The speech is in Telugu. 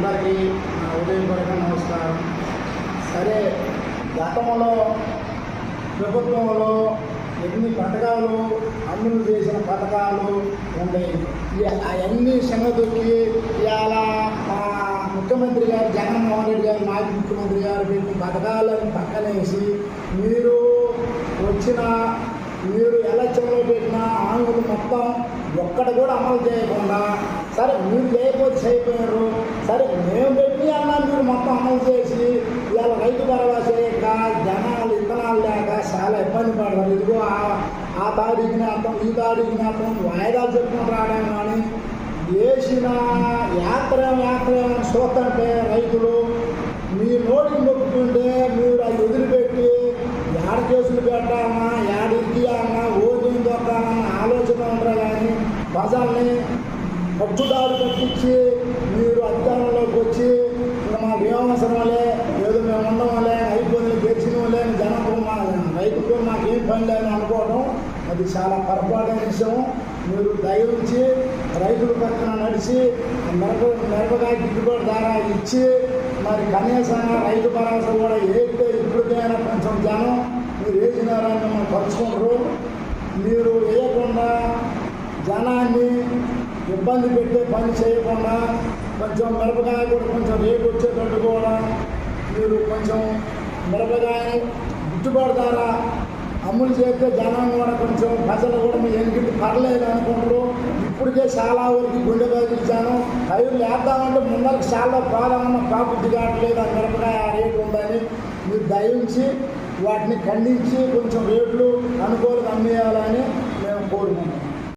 అందరికీ నా ఉదయపూర్వక నమస్కారం. సరే గతంలో ప్రభుత్వంలో ఎన్ని పథకాలు అమలు చేసిన పథకాలు ఉండేవి అవన్నీ సంగతులకి ఇవాళ మా ముఖ్యమంత్రి గారు జగన్మోహన్ రెడ్డి గారు మాజీ ముఖ్యమంత్రి గారు పెట్టిన పథకాలను పక్కనేసి మీరు వచ్చిన మీరు ఎలక్షన్లో పెట్టిన ఆంగ్లు మొత్తం ఒక్కడ కూడా అమలు చేయకుండా సరే మీరు లేకపోతే చేయకపోయారు సరే మేము పెట్టి అన్నాను మీరు మొత్తం అమలు చేసి ఇవాళ రైతు భరోసా లేక జనాలు ఇత్తనాలు లేక చాలా ఇబ్బంది పడతారు. ఇదిగో ఆ- ఆ తారీఖుని ఈ తారీఖుని అర్థం వాయిదాలు చెప్పుకుని రావడం కానీ వేసిన యాత్ర యాత్ర చూస్తుంటే రైతులు మీ నోటికి మొక్కుతుంటే మీరు అది వదిలిపెట్టి యాడ కేసులు పెట్టాలన్నా యాడ ఇయ్యాలన్నా ఓటు దొక్కాలన్న ఆలోచన ఉంటారు కానీ ప్రజల్ని పట్టుదారు పట్టించి మీరు అధికారంలోకి వచ్చి మాకు ఏమవసరంలే ఏదో మేము ఉండడం వల్లే అయిపోయింది గెలిచినలే వల్లే జనం మా రైతుకు మాకేం పని లేదని అనుకోవడం అది చాలా పొరపాటైన విషయం. మీరు దయవుంచి రైతుల పక్కన నడిచి మిరప మిరపకాయ గిట్టుబాటు ధర ఇచ్చి మరి కనీసం రైతు భరోసా కూడా ఏదైతే ఇప్పటికైనా కొంచెం జనం మీరు వేసినారని మనం పరుచుకుంటారు. మీరు వేయకుండా జనాన్ని ఇబ్బంది పెట్టే పని చేయకుండా కొంచెం మిరపకాయ కూడా కొంచెం రేటు వచ్చేటట్టు కూడా మీరు కొంచెం మిరపకాయ గిట్టుబాటు ధర అమలు చేస్తే జనం కూడా కొంచెం ప్రజలు కూడా మీ ఎన్నికలు పర్లేదు అనుకుంటారు. ఇప్పటికే చాలా వరకు గుండె కదిలించాను. అవి లేద్దామంటే ముందరకు చాలా పోదామన్న ప్రాబుద్ధి కావట్లేదు. ఆ మిరపకాయ ఆ రేటు ఉందని మీరు దయించి వాటిని ఖండించి కొంచెం రేట్లు